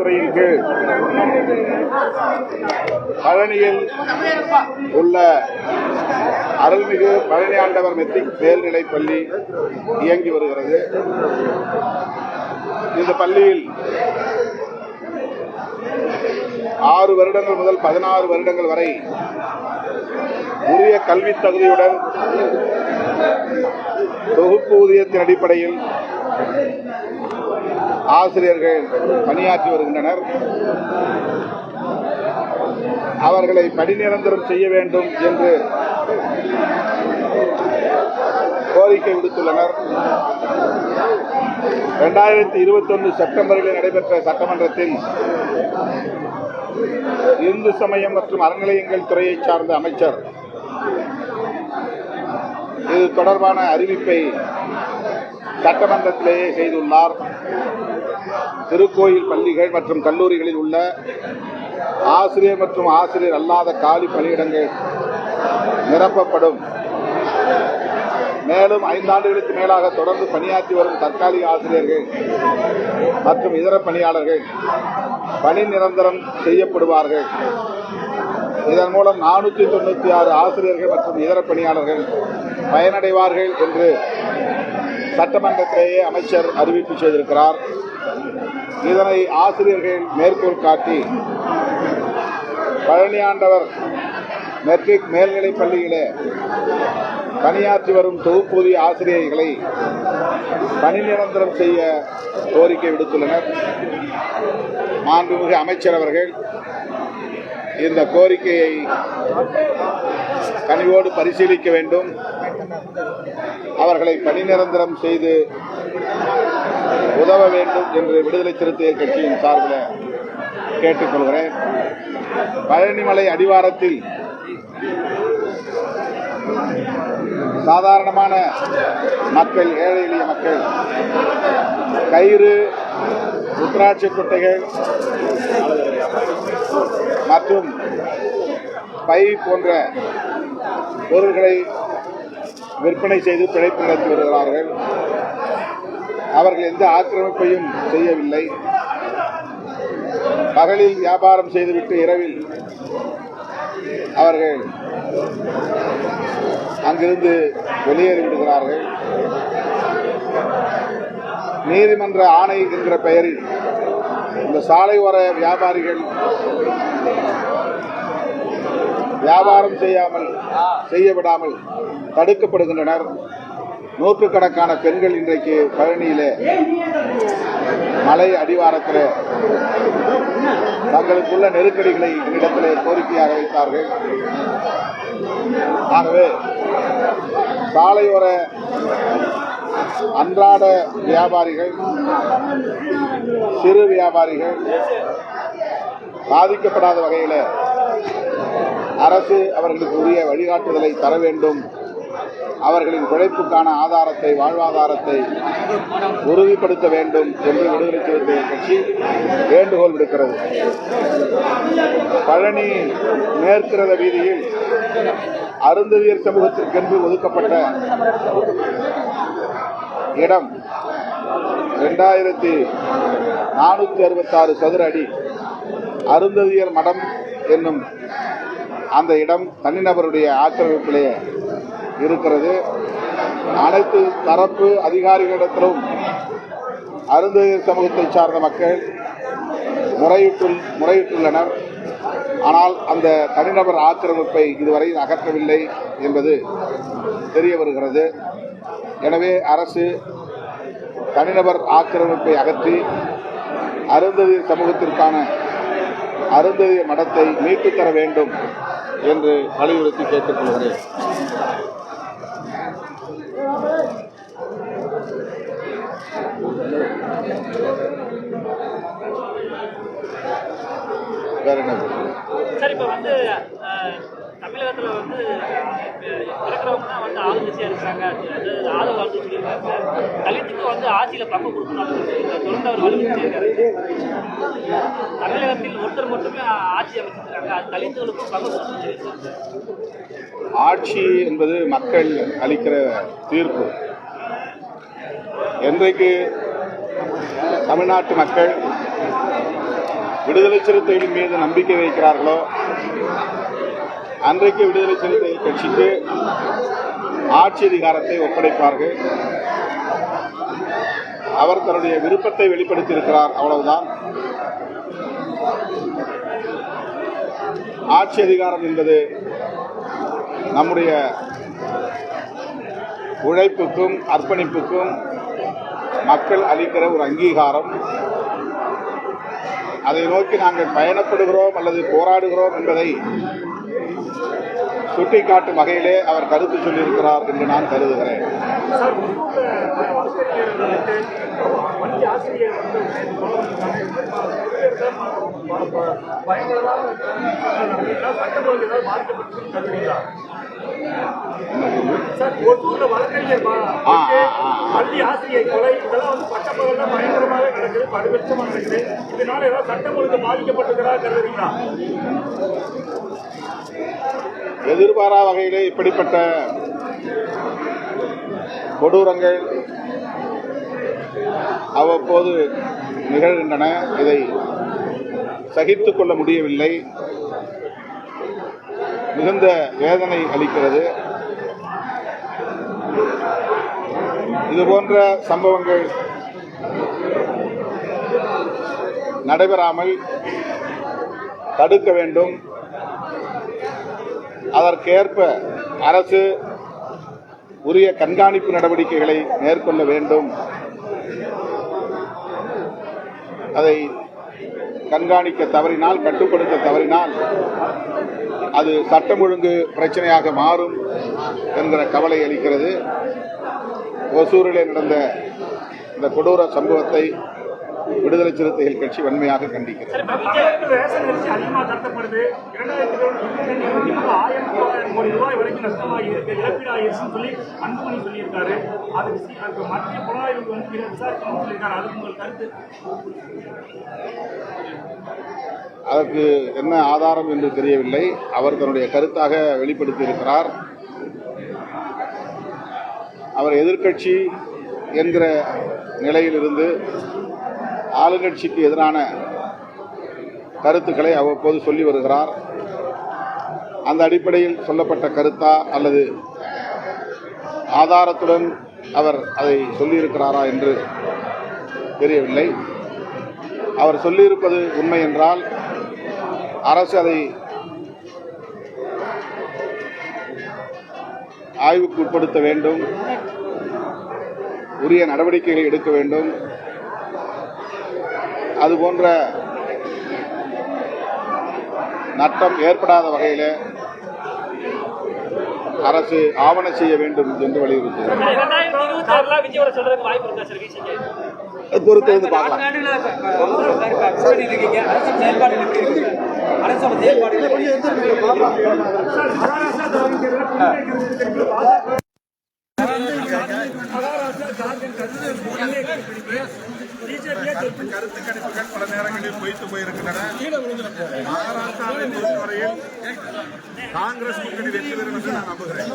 துறையின் கீழ் பழனியில் உள்ள அருள்மிகு பழனி ஆண்டவர் மெத்திக் மேல்நிலைப் பள்ளி இயங்கி வருகிறது. இந்த பள்ளியில் ஆறு வருடங்கள் முதல் பதினாறு வருடங்கள் வரை உரிய கல்வி தகுதியுடன் தொகுப்பு ஊதியத்தின் அடிப்படையில் ஆசிரியர்கள் பணியாற்றி வருகின்றனர். அவர்களை பணி நிரந்தரம் செய்ய வேண்டும் என்று கோரிக்கை விடுத்துள்ளனர். இரண்டாயிரத்தி இருபத்தி ஒன்று செப்டம்பரில் நடைபெற்ற சட்டமன்றத்தில் இந்து சமயம் மற்றும் அறநிலையங்கள் துறையை சார்ந்த அமைச்சர் இது தொடர்பான அறிவிப்பை சட்டமன்றத்திலேயே செய்துள்ளார். திருக்கோயில் பள்ளிகள் மற்றும் கல்லூரிகளில் உள்ள ஆசிரியர் மற்றும் ஆசிரியர் அல்லாத காலி பணியிடங்கள் நிரப்பப்படும். மேலும் ஐந்தாண்டுகளுக்கு மேலாக தொடர்ந்து பணியாற்றி வரும் தற்காலிக ஆசிரியர்கள் மற்றும் இதர பணியாளர்கள் பணி நிரந்தரம் செய்யப்படுவார்கள். இதன் மூலம் நானூற்றி தொண்ணூற்றி ஆறு ஆசிரியர்கள் மற்றும் இதர பணியாளர்கள் பயனடைவார்கள் என்று சட்டமன்றத்திலேயே அமைச்சர் அறிவிப்பு செய்திருக்கிறார். இதனை ஆசிரியர்கள் மேற்கோள் காட்டி பழனியாண்டவர் மெட்ரிக் மேல்நிலைப் பள்ளியிலே பணியாற்றி வரும் தொகுப்பூதிய ஆசிரியர்களை பணி நிரந்தரம் செய்ய கோரிக்கை விடுத்துள்ளனர். மாண்புமிகு அமைச்சர் அவர்கள் இந்த கோரிக்கையை கனிவோடு பரிசீலிக்க வேண்டும். அவர்களை பணி நிரந்தரம் செய்து உதவ வேண்டும் என்று விடுதலை சிறுத்தைகள் கட்சியின் சார்பில் கேட்டுக்கொள்கிறேன். பழனிமலை அடிவாரத்தில் சாதாரணமான மக்கள் ஏழை எளிய மக்கள் கயிறு உத்ராட்சி குட்டைகள் மற்றும் பை போன்ற பொருள்களை விற்பனை செய்து பிழைப்பு நடத்தி வருகிறார்கள். அவர்கள் எந்த ஆக்கிரமிப்பையும் செய்யவில்லை. பகலில் வியாபாரம் செய்துவிட்டு இரவில் அவர்கள் அங்கிருந்து வெளியேறி விடுகிறார்கள். நீதிமன்ற ஆணை என்கிற பெயரில் இந்த சாலை ஓர வியாபாரிகள் வியாபாரம் செய்யாமல் செய்ய விடாமல் தடுக்கப்படுகின்றனர். நூற்றுக்கணக்கான பெண்கள் இன்றைக்கு பழனியிலே மலை அடிவாரத்தில் தங்களுக்குள்ள நெருக்கடிகளை என்னிடத்திலே கோரிக்கையாக வைத்தார்கள். ஆகவே சாலையோர அன்றாட வியாபாரிகள் சிறு வியாபாரிகள் பாதிக்கப்படாத வகையில் அரசு அவர்களுக்கு உரிய வழிகாட்டுதலை தர வேண்டும். அவர்களின் பிழைப்புக்கான ஆதாரத்தை வாழ்வாதாரத்தை உறுதிப்படுத்த வேண்டும் என்று விடுதலை சிறுத்தைகள் கட்சி வேண்டுகோள் விடுக்கிறது. பழனி மேற்கிறத வீதியில் அருந்ததியர் சமூகத்திற்கென்று ஒதுக்கப்பட்ட இடம் இரண்டாயிரத்தி நானூற்றி அறுபத்தாறு சதுர அடி அருந்ததியர் மடம் என்னும் அந்த இடம் தனிநபருடைய ஆக்கிரமிப்பிலேயே இருக்கிறது. அனைத்து தரப்பு அதிகாரிகளிடத்திலும் அருந்ததி சமூகத்தை சார்ந்த மக்கள் முறையிட்டு முறையிட்டுள்ளனர். ஆனால் அந்த தனிநபர் ஆக்கிரமிப்பை இதுவரை அகற்றவில்லை என்பது தெரிய வருகிறது. எனவே அரசு தனிநபர் ஆக்கிரமிப்பை அகற்றி அருந்ததியர் சமூகத்திற்கான அருந்ததியர் மடத்தை மீட்டுத் தர வேண்டும் என்று வலியுறுத்தி கேட்டுக்கொள்கிறேன். வேற என்ன சார் இப்போ வந்து தமிழகத்துல வந்து இருக்கிறவங்க தான் வந்து ஆளுங்கட்சியா இருக்கிறாங்க அது ஆதரவு வாழ்த்து சொல்லியிருக்காங்க. தலித்துக்கு வந்து ஆட்சியில பங்கு கொடுக்கணும் தொடர்ந்து அவர் வலியுறுத்தி இருக்காரு தமிழகத்தில் ஒருத்தர் மட்டுமே ஆட்சி அமைச்சிருக்காங்க. அது தலித்துகளுக்கும் பங்கு கொடுக்கணும் ஆட்சி என்பது மக்கள் அளிக்கிற தீர்ப்பு. என்றைக்கு தமிழ்நாட்டு மக்கள் விடுதலை சிறுத்தைகள் மீது நம்பிக்கை வைக்கிறார்களோ அன்றைக்கு விடுதலை சிறுத்தைகள் கட்சிக்கு ஆட்சி அதிகாரத்தை ஒப்படைப்பார்கள். அவர் தன்னுடைய விருப்பத்தை வெளிப்படுத்தியிருக்கிறார் அவ்வளவுதான். ஆட்சி அதிகாரம் என்பது நம்முடைய உழைப்புக்கும் அர்ப்பணிப்புக்கும் மக்கள் அளிக்கிற ஒரு அங்கீகாரம். அதை நோக்கி நாங்கள் பயணப்படுகிறோம் அல்லது போராடுகிறோம் என்பதை சுட்டிக்காட்டும் வகையிலே அவர் கருத்து சொல்லியிருக்கிறார் என்று நான் கருதுகிறேன். பள்ளி ஆசிரியர் கொலை இதெல்லாம் வந்து பட்டப்பகல்ல பயங்கரமாக நடக்குது இதனால ஏதாவது சட்டம் ஒழுங்கு பாதிக்கப்பட்டிருக்கிறதா கருதுறீங்களா? எதிர்பாரா வகையிலே இப்படிப்பட்ட கொடூரங்கள் அவ்வப்போது நிகழ்கின்றன. இதை சகித்து கொள்ள முடியவில்லை. மிகுந்த வேதனை அளிக்கிறது. இதுபோன்ற சம்பவங்கள் நடைபெறாமல் தடுக்க வேண்டும். அதற்கேற்ப அரசு உரிய கண்காணிப்பு நடவடிக்கைகளை மேற்கொள்ள வேண்டும். அதை கண்காணிக்க தவறினால் கட்டுப்படுத்த தவறினால் அது சட்டம் ஒழுங்கு பிரச்சனையாக மாறும் என்கிற கவலை அளிக்கிறது. ஒசூரிலே நடந்த இந்த கொடூர சம்பவத்தை விடுதலை சிறுத்தைகள் கட்சி வன்மையாக கண்டிக்கிறது. அதற்கு என்ன ஆதாரம் என்று தெரியவில்லை. அவர் தன்னுடைய கருத்தாக வெளிப்படுத்தி இருக்கிறார் அவர் எதிர்க்கட்சி என்கிற நிலையிலிருந்து ஆளுங்கட்சிக்கு எதிரான கருத்துக்களை அவ்வப்போது சொல்லி வருகிறார். அந்த அடிப்படையில் சொல்லப்பட்ட கருத்தா அல்லது ஆதாரத்துடன் அவர் அதை சொல்லியிருக்கிறாரா என்று தெரியவில்லை. அவர் சொல்லியிருப்பது உண்மை என்றால் அரசு அதை ஆய்வுக்கு உட்படுத்த வேண்டும் உரிய நடவடிக்கைகளை எடுக்க வேண்டும் அது போன்ற நட்டம் ஏற்படாத வகையில் அரசு ஆவண செய்ய வேண்டும் என்று விசிக்கு பொறுத்து வந்து பார்க்கலாம். மகாராஷ்டிரா ஜார்க்கண்ட் கருத்து கணிப்புகள் பல நேரங்களில் பொய்த்து போயிருக்கின்றன. மகாராஷ்டிராவை பொறுத்தவரையில் காங்கிரஸ் முன்னணி வெற்றி பெறும் என்று நான் நம்புகிறேன்.